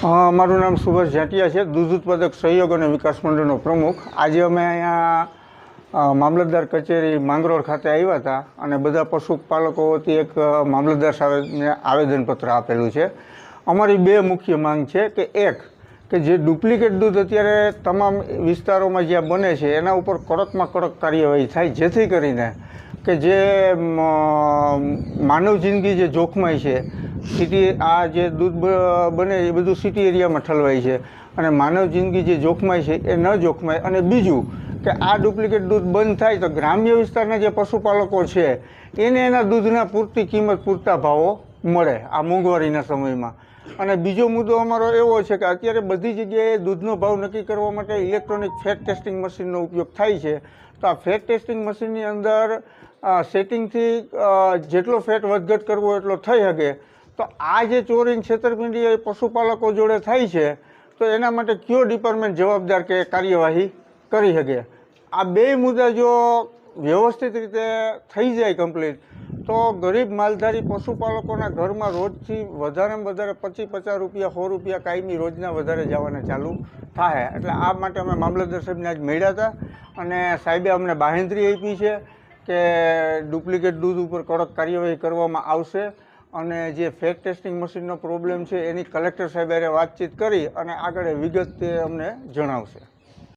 અ, મારું નામ સુભાષ જાટિયા છે દૂધ ઉત્પાદક સહયોગ અને વિકાસ મંડળનો પ્રમુખ. આજે અમે અહીંયા મામલતદાર કચેરી માંગરોળ ખાતે આવ્યા હતા અને બધા પશુપાલકો વતી એક મામલતદાર સાહેબને આવેદનપત્ર આપેલું છે. અમારી બે મુખ્ય માંગ છે કે એક કે જે ડુપ્લિકેટ દૂધ અત્યારે તમામ વિસ્તારોમાં જ્યાં બને છે એના ઉપર કડકમાં કડક કાર્યવાહી થાય જેથી કરીને કે જે માનવ જિંદગી જે જોખમાય છે સિટી આ જે દૂધ બને એ બધું સિટી એરિયામાં ઠલવાય છે. અને માનવ જિંદગી જે જોખમાય છે એ ન જોખમાય. અને બીજું કે આ ડુપ્લિકેટ દૂધ બંધ થાય તો ગ્રામ્ય વિસ્તારના જે પશુપાલકો છે, એને એના દૂધના પૂરતી કિંમત, પૂરતા ભાવો મળે આ મોંઘવારીના સમયમાં. અને બીજો મુદ્દો અમારો એવો છે કે અત્યારે બધી જગ્યાએ દૂધનો ભાવ નક્કી કરવા માટે ઇલેક્ટ્રોનિક ફેટ ટેસ્ટિંગ મશીનનો ઉપયોગ થાય છે. તો આ ફેટ ટેસ્ટિંગ મશીનની અંદર સેટિંગથી જેટલો ફેટ વધઘટ કરવો એટલો થઈ શકે. તો આ જે ચોરી છેતરપિંડી પશુપાલકો જોડે થાય છે, તો એના માટે કયો ડિપાર્ટમેન્ટ જવાબદાર કે કાર્યવાહી કરી શકે? આ બે મુદ્દા જો વ્યવસ્થિત રીતે થઈ જાય કમ્પ્લીટ, તો ગરીબ માલધારી પશુપાલકોના ઘરમાં રોજથી વધારેમાં વધારે પચીસ પચાસ રૂપિયા, સો રૂપિયા કાયમી રોજના વધારે જવાના ચાલુ થાય. એટલે આ માટે અમે મામલતદાર સાહેબને આજ મળ્યા હતા અને સાહેબે અમને બાહેંધરી આપી છે કે ડુપ્લિકેટ દૂધ ઉપર કડક કાર્યવાહી કરવામાં આવશે. અને જે ફેક ટેસ્ટિંગ મશીનનો પ્રોબ્લેમ છે, એની કલેક્ટર સાહેબ વાતચીત કરી અને આગળ વિગત તે અમને જણાવશે.